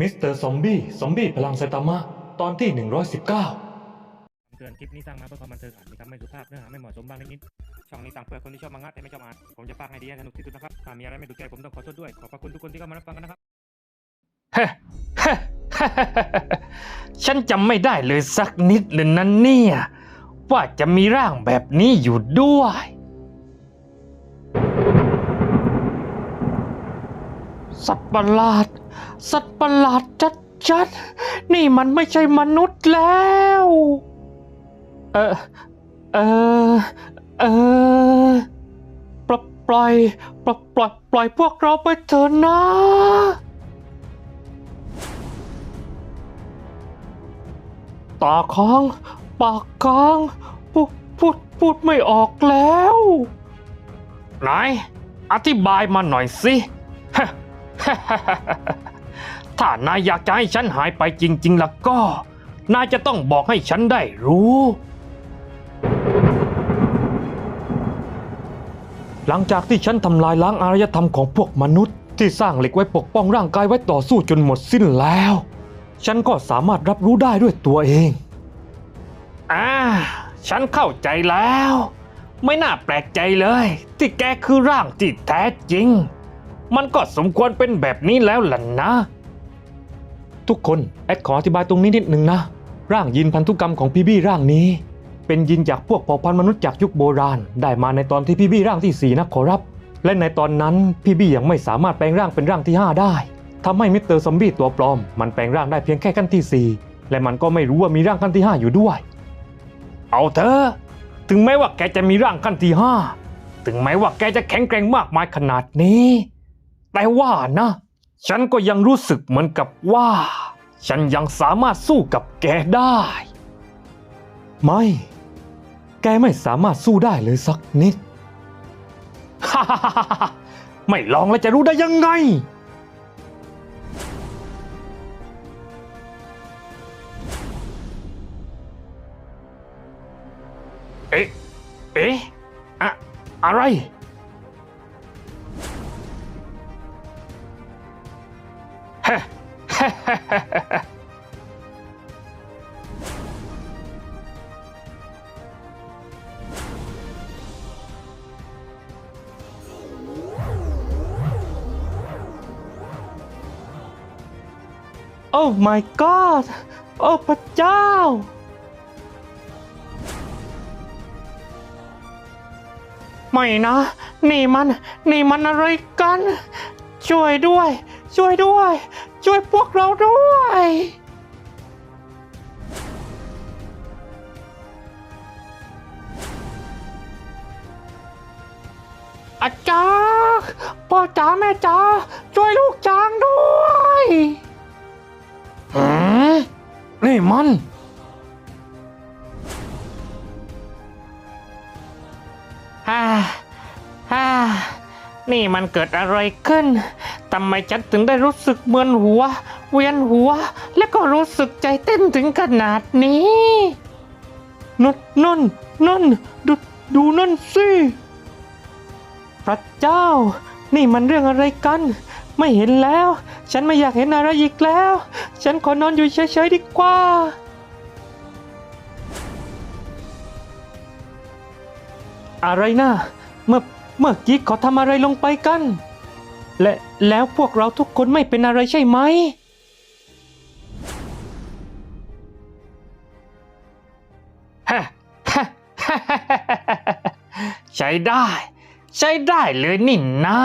มิสเตอร์ซอมบี้ซอมบี้พลังไซตามะ ตอนที่ 119คำเตือนคลิปนี้สร้างมาเพื่อความบันเทิงอาจมีคำไม่สุภาพเนื้อหาไม่เหมาะสมบ้างนิดๆช่องนี้ต่างเพื่อคนที่ชอบมังงะแต่ไม่ชอบอ่านผมจะพากให้ดีให้สนุกที่สุดนะครับถ้ามีอะไรไม่ถูกใจผมต้องขอโทษด้วยขอบพระคุณทุกคนที่เข้ามารับฟังกันนะครับเฮ้เฮ้ฉันจำไม่ได้เลยสักนิดเลยนะเนี่ย ว่าจะมีร่างแบบนี้อยู่ด้วย สัตว์ประหลาด สัตว์ประหลาดจัดๆ นี่มันไม่ใช่มนุษย์แล้ว เออ เออ เออปล่อยปล่อยปล่อยปล่อยปล่อยพวกเราไปเถอะนะตาค้าง ปากค้างพูดพูดพูดไม่ออกแล้ว ไหน อธิบายมาหน่อยสิ ถ้านายอยากจะให้ฉันหายไปจริง ๆ แล้วก็ นายจะต้องบอกให้ฉันได้รู้ หลังจากที่ฉันทำลายล้างอารยธรรมของพวกมนุษย์ที่สร้างเหล็กไว้ปกป้องร่างกายไว้ต่อสู้จนหมดสิ้นแล้ว ฉันก็สามารถรับรู้ได้ด้วยตัวเอง อ่า ฉันเข้าใจแล้ว ไม่น่าแปลกใจเลย ที่แกคือร่างที่แท้จริง มันก็สมควรเป็นแบบนี้แล้วล่ะนะ ทุกคนแอดขออธิบายตรงนี้นิดหนึ่งนะ ร่างยินพันธุกรรมของพี่บี้ร่างนี้ เป็นยินจากพวกเผ่าพันธุ์มนุษย์จากยุคโบราณ ได้มาในตอนที่พี่บี้ร่างที่สี่นะขอรับ และในตอนนั้นพี่บี้ยังไม่สามารถแปลงร่างเป็นร่างที่ 5 ได้ทำให้มิสเตอร์ซอมบี้ตัวปลอม มันแปลงร่างได้เพียงแค่ขั้นที่ 4 และมันก็ไม่รู้ว่ามีร่างขั้นที่ 5 อยู่ด้วย เอาเถอะ ถึงแม้ว่าแกจะมีร่างขั้นที่ห้าถึงแม้ว่าแกจะแข็งแกร่งมากมายขนาดนี้ แต่ว่านะ ฉันก็ยังรู้สึกเหมือนกับว่า ฉันยังสามารถสู้กับแกได้ ไม่ แกไม่สามารถสู้ได้เลยสักนิด ฮ่าฮ่าฮ่าฮ่าไม่ลองแล้วจะรู้ได้ยังไง เอ๊ะ เอ๊ะอะอะไร โอ้ my god โอ้พระเจ้า ไม่นะ นี่มัน นี่มันอะไรกัน ช่วยด้วย ช่วยด้วย ช่วยพวกเราด้วย อาจารย์พ่อจ๋าแม่จ๋าช่วยลูกจางด้วยหืมนี่มัน ฮ่า ฮ่า นี่มันเกิดอะไรขึ้น ทำไมฉันถึงได้รู้สึกเมือนหัว เวียนหัว และก็รู้สึกใจเต้นถึงขนาดนี้นั่นนั่นนั่นดูดูนั่นสิพระเจ้า นี่มันเรื่องอะไรกัน ไม่เห็นแล้ว ฉันไม่อยากเห็นอะไรอีกแล้ว ฉันขอนอนอยู่เฉยๆดีกว่าอะไรนะเมื่อเมื่อกี้เขาทำอะไรลงไปกัน และ แล้วพวกเราทุกคนไม่เป็นอะไรใช่ไหมฮ่าฮ่าฮ่าฮ่าฮ่าใช้ได้ ใช้ได้เลยนี่นะ